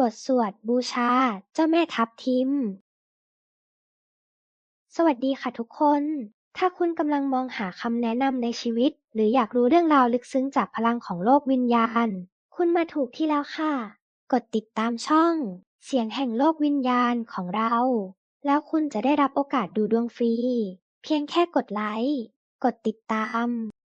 บทสวดบูชาเจ้าแม่ทับทิม สวัสดีค่ะทุกคน ถ้าคุณกำลังมองหาคำแนะนำในชีวิต หรืออยากรู้เรื่องราวลึกซึ้งจากพลังของโลกวิญญาณ คุณมาถูกที่แล้วค่ะ กดติดตามช่อง เสียงแห่งโลกวิญญาณของเรา แล้วคุณจะได้รับโอกาสดูดวงฟรี เพียงแค่กดไลค์ กดติดตาม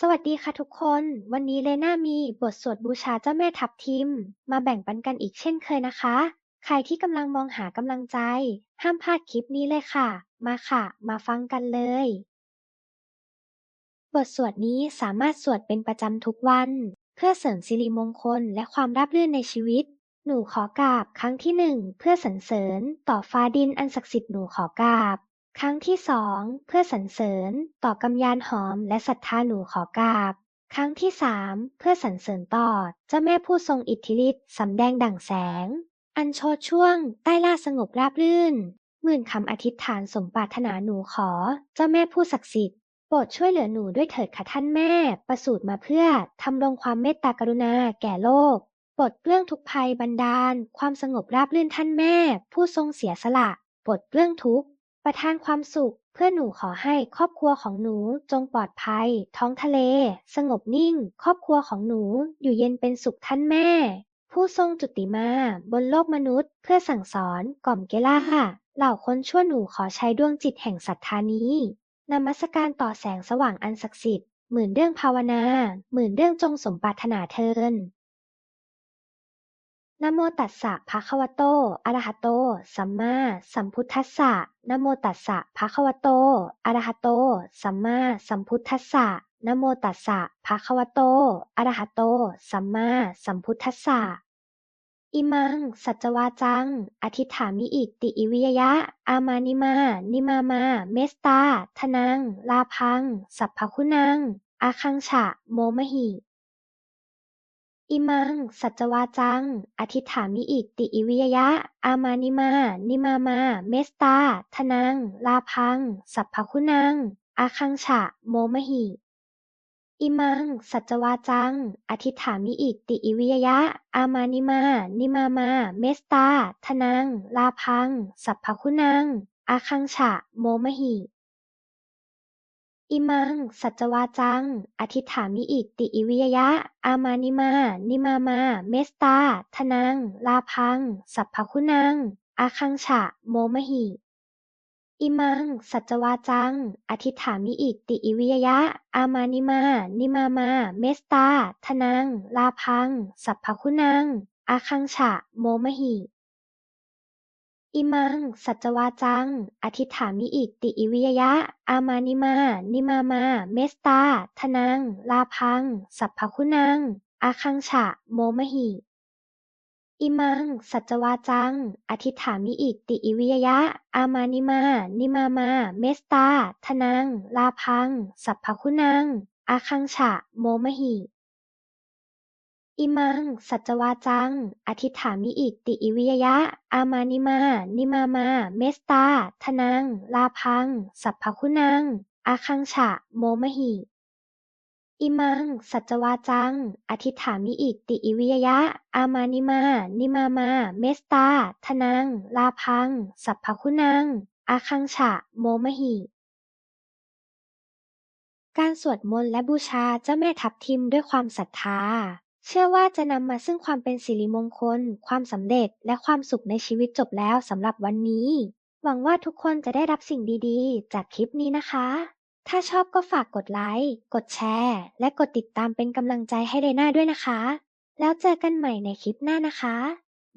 สวัสดีค่ะทุกคน วันนี้เลน่ามีบทสวดบูชาเจ้าแม่ทับทิม มาแบ่งปันกันอีกเช่นเคยนะคะ ใครที่กำลังมองหากำลังใจ ห้ามพลาดคลิปนี้เลยค่ะ มาค่ะ มาฟังกันเลย บทสวดนี้สามารถสวดเป็นประจำทุกวัน เพื่อเสริมสิริมงคลและความราบรื่นในชีวิต หนูขอกราบครั้งที่หนึ่งเพื่อสรรเสริญ ต่อฟ้าดินอันศักดิ์สิทธิ์หนูขอกราบ ครั้งที่สองเพื่อสรรเสริญ ต่อกำยานหอมและศรัทธาหนูขอกราบ ครั้งที่สามเพื่อสรรเสริญต่อเจ้าแม่ผู้ทรงอิทธิฤทธิ์สำแดงดั่งแสง อันโชดช่วง ใต้ล่าสงบราบรื่นหมื่นคำอธิษฐานสมปรารถนาหนูขอ เจ้าแม่ผู้ศักดิ์สิทธิ์โปรดช่วยเหลือหนูด้วยเถิดค่ะท่านแม่ ประสูติมาเพื่อทำรงความเมตตากรุณาแก่โลกปลดเรื่องทุกภัยบันดาล ความสงบราบรื่นท่านแม่ ผู้ทรงเสียสละปลดเรื่องทุก ประทานความสุข เพื่อหนูขอให้ครอบครัวของหนูจงปลอดภัย ท้องทะเล สงบนิ่ง ครอบครัวของหนูอยู่เย็นเป็นสุขท่านแม่ ผู้ทรงจุติมา บนโลกมนุษย์ เพื่อสั่งสอนกล่อมเกล้าเหล่าคนชั่วหนูขอใช้ดวงจิตแห่งศรัทธานี้นมัสการต่อแสงสว่างอันศักดิ์สิทธิ์หมื่นเรื่องภาวนา หมื่นเรื่องจงสมปรารถนาเทิน นะโมตัสสะภะคะวะโต อะระหะโต สัมมาสัมพุทธัสสะนะโมตัสสะภะคะวะโต อะระหะโต สัมมาสัมพุทธัสสะนะโมตัสสะภะคะวะโต อะระหะโต สัมมาสัมพุทธัสสะ อิมัง สัจจวาจัง อธิฐามิอิติอิวิยยะ อามานิมา นิมามา เมสตา ทนัง ลาพัง สัพพคุณัง อาคังฉะ โมมหิ อิมัง สัจวาจัง อธิฐามิอิติอิวิยยะ อามานิมา นิมามา เมสตา ทนัง ลาพัง สัพพคุณัง อาคังฉะ โมมหิอิมัง สัจวาจัง อธิฐามิอิติอิวิยยะ อามานิมา นิมามา เมสตา ทนัง ลาพัง สัพพคุณัง อาคังฉะ โมมหิ อิมัง สัจวาจัง อธิฐามิอิติอิวิยยะ อามานิมา นิมามา เมสตา ทนัง ลาพัง สัพพคุณัง อาคังฉะ โมมหิอิมัง สัจวาจัง อธิฐามิอิติอิวิยยะ อามานิมา นิมามา เมสตา ทนัง ลาพัง สัพพคุณัง อาคังฉะ โมมหิ อิมัง สัจวาจัง อธิษฐามิอิติอิวิยยะ อามานิมา นิมามา เมสตา ทนัง ลาพัง สัพพคุณัง อาคังฉะ โมมหิ อิมัง สัจจวาจัง อธิษฐามิอิติอิวิยยะ อามานิมา นิมามา เมสตา ทนัง ลาพัง สัพพคุณัง อาคังฉะ โมมหิ อิมัง สัจจวาจัง อธิษฐามิอิติอิวิยยะ อามานิมา นิมามา เมสตา ทนัง ลาพัง สัพพคุณัง อาคังฉะ โมมหิ อิมัง สัจจวาจัง อธิษฐามิอิติอิวิยยะ อามานิมา นิมามา เมสตา ทนัง ลาพัง สัพพคุณัง อาคังฉะ โมมหิการสวดมนต์และบูชาเจ้าแม่ทับทิมด้วยความศรัทธา เชื่อว่าจะนำมาซึ่งความเป็นสิริมงคล ความสำเร็จ และความสุขในชีวิตจบแล้วสำหรับวันนี้ หวังว่าทุกคนจะได้รับสิ่งดีๆ จากคลิปนี้นะคะ ถ้าชอบก็ฝากกดไลค์ กดแชร์ และกดติดตามเป็นกำลังใจให้เดน่าด้วยนะคะ แล้วเจอกันใหม่ในคลิปหน้านะคะ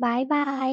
บายบาย